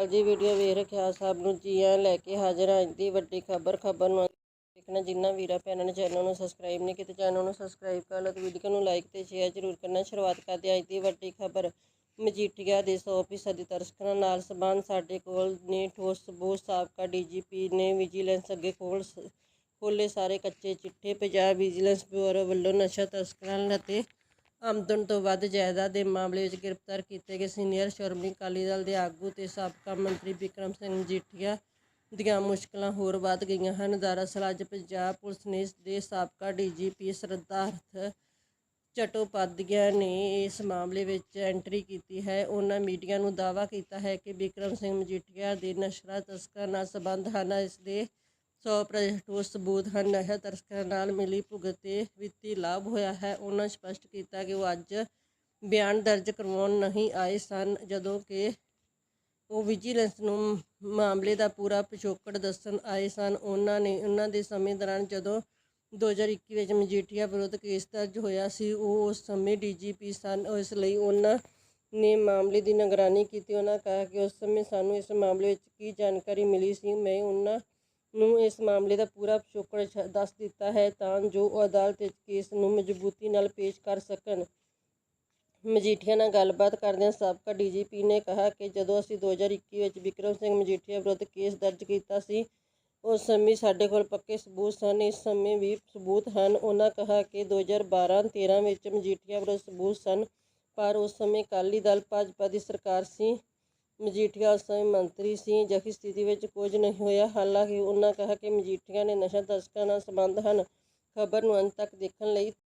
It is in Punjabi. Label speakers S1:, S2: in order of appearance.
S1: ਅਕਾਲ ਜੀ ਵੀਡੀਓ ਵੇਖ ਰੱਖਿਆ, ਸਭ ਨੂੰ ਜੀ ਆਇਆਂ ਲੈ ਕੇ ਹਾਜ਼ਰ ਹਾਂ। ਅੱਜ ਦੀ ਵੱਡੀ ਖਬਰ ਖਬਰ ਨੂੰ ਦੇਖਣਾ, ਜਿੰਨਾ ਵੀਰਾ ਭੈਣਾਂ ਨੇ ਚੈਨਲ ਨੂੰ ਸਬਸਕ੍ਰਾਈਬ ਨਹੀਂ ਕੀਤਾ ਚੈਨਲ ਨੂੰ ਸਬਸਕ੍ਰਾਈਬ ਕਰ ਲਓ ਤੇ ਵੀਡੀਓ ਨੂੰ ਲਾਈਕ ਤੇ ਸ਼ੇਅਰ ਜ਼ਰੂਰ ਕਰਨਾ। ਸ਼ੁਰੂਆਤ ਕਰਦੇ ਹਾਂ ਅੱਜ ਦੀ ਵੱਡੀ ਖਬਰ। ਮਜੀਠੀਆ ਦੇ 100% ਦੀ ਤਸਕਰਾਂ ਨਾਲ ਸਬੰਧ ਸਾਡੇ ਕੋਲ ਨੇ ਠੋਸ ਸਬੂਤ ਸਾਬਕਾ ਡੀਜੀਪੀ ਨੇ ਵਿਜੀਲੈਂਸ ਅੱਗੇ ਕੋਲ ਖੋਲੇ ਸਾਰੇ ਕੱਚੇ ਚਿੱਠੇ। ਪੰਜਾਬ ਵਿਜੀਲੈਂਸ ਬਿਊਰੋ ਵੱਲੋਂ ਨਸ਼ਾ ਤਸਕਰਾਂ ਅਤੇ ਆਮਦਨ ਤੋਂ ਵੱਧ ਜਾਇਦਾਦ ਦੇ ਮਾਮਲੇ ਵਿੱਚ ਗ੍ਰਿਫਤਾਰ ਕੀਤੇ ਗਏ ਸੀਨੀਅਰ ਸ਼੍ਰੋਮਣੀ ਅਕਾਲੀ ਦਲ ਦੇ ਆਗੂ ਤੇ ਸਾਬਕਾ ਮੰਤਰੀ ਬਿਕਰਮ ਸਿੰਘ ਮਜੀਠੀਆ ਦੀਆਂ ਮੁਸ਼ਕਲਾਂ ਹੋਰ ਵੱਧ ਗਈਆਂ ਹਨ। ਦਰਅਸਲ ਅੱਜ ਪੰਜਾਬ ਪੁਲਿਸ ਨੇ ਇਸ ਦੇ ਸਾਬਕਾ ਡੀਜੀਪੀ ਸਰਦਾਰਥ ਚਟੋਪਾਧਿਆ ਨੇ ਇਸ ਮਾਮਲੇ ਵਿੱਚ ਐਂਟਰੀ ਕੀਤੀ ਹੈ। ਉਹਨਾਂ ਮੀਡੀਆ ਨੂੰ ਦਾਅਵਾ ਕੀਤਾ ਹੈ ਕਿ ਬਿਕਰਮ ਸਿੰਘ ਮਜੀਠੀਆ ਦੇ ਨਸ਼ਰਾ ਤਸਕਰਾਂ ਨਾਲ ਸੰਬੰਧ ਹਨ। ਇਸ ਦੇ 100% ਸਬੂਤ ਹਨ। ਨਸ਼ਾ ਦਰਸ਼ਕਾਂ ਨਾਲ ਮਿਲੀ ਭੁਗਤ ਤੇ ਵਿੱਤੀ ਲਾਭ ਹੋਇਆ ਹੈ। ਉਹਨਾਂ ਸਪਸ਼ਟ ਕੀਤਾ ਕਿ ਉਹ ਅੱਜ ਬਿਆਨ ਦਰਜ ਕਰਵਾਉਣ ਨਹੀਂ ਆਏ ਸਨ, ਜਦੋਂ ਕਿ ਉਹ ਵਿਜੀਲੈਂਸ ਨੂੰ ਮਾਮਲੇ ਦਾ ਪੂਰਾ ਪਿਛੋਕੜ ਦੱਸਣ ਆਏ ਸਨ। ਉਹਨਾਂ ਨੇ ਉਹਨਾਂ ਦੇ ਸਮੇਂ ਦੌਰਾਨ ਜਦੋਂ 2021 ਵਿੱਚ ਮਜੀਠੀਆ ਵਿਰੁੱਧ ਕੇਸ ਦਰਜ ਹੋਇਆ ਸੀ, ਉਹ ਉਸ ਸਮੇਂ ਡੀਜੀਪੀ ਸਨ। ਇਸ ਲਈ ਉਹਨਾਂ ਨੇ ਮਾਮਲੇ ਦੀ ਨਿਗਰਾਨੀ ਕੀਤੀ। ਉਹਨਾਂ ਕਿਹਾ ਕਿ ਉਸ ਸਮੇਂ ਸਾਨੂੰ ਇਸ ਮਾਮਲੇ ਵਿੱਚ ਕੀ ਜਾਣਕਾਰੀ ਮਿਲੀ ਸੀ, ਮੈਂ ਉਹਨਾਂ ਨੂੰ ਇਸ ਮਾਮਲੇ ਦਾ ਪੂਰਾ ਪਿਛੋਕੜ ਦੱਸ ਦਿੱਤਾ ਹੈ ਤਾਂ ਜੋ ਉਹ ਅਦਾਲਤ ਵਿੱਚ ਕੇਸ ਨੂੰ ਮਜ਼ਬੂਤੀ ਨਾਲ ਪੇਸ਼ ਕਰ ਸਕਣ। ਮਜੀਠੀਆ ਨਾਲ ਗੱਲਬਾਤ ਕਰਦਿਆਂ ਸਾਬਕਾ ਡੀਜੀਪੀ ਨੇ ਕਿਹਾ ਕਿ ਜਦੋਂ ਅਸੀਂ 2021 ਵਿੱਚ ਵਿਕਰਮ ਸਿੰਘ ਮਜੀਠੀਆ ਵਿਰੁੱਧ ਕੇਸ ਦਰਜ ਕੀਤਾ ਸੀ ਉਸ ਸਮੇਂ ਸਾਡੇ ਕੋਲ ਪੱਕੇ ਸਬੂਤ ਸਨ। ਇਸ ਸਮੇਂ ਵੀ ਸਬੂਤ ਹਨ। ਉਹਨਾਂ ਕਿਹਾ ਕਿ 2012-13 ਵਿੱਚ ਮਜੀਠੀਆ ਵਿਰੁੱਧ ਸਬੂਤ ਸਨ, ਪਰ ਉਸ ਸਮੇਂ ਅਕਾਲੀ ਦਲ ਭਾਜਪਾ ਦੀ ਸਰਕਾਰ ਸੀ। ਮਜੀਠੀਆ ਉਸ ਸਮੇਂ ਮੰਤਰੀ ਸੀ, ਜਖੀ ਸਥਿਤੀ ਵਿੱਚ ਕੁਝ ਨਹੀਂ ਹੋਇਆ। ਹਾਲਾਂਕਿ ਉਹਨਾਂ ਕਿਹਾ ਕਿ ਮਜੀਠੀਆ ਨੇ ਨਸ਼ਾ ਤਸਕਰਾਂ ਨਾਲ ਸੰਬੰਧ ਹਨ। ਖਬਰ ਨੂੰ ਅੰਤ ਤੱਕ ਦੇਖਣ ਲਈ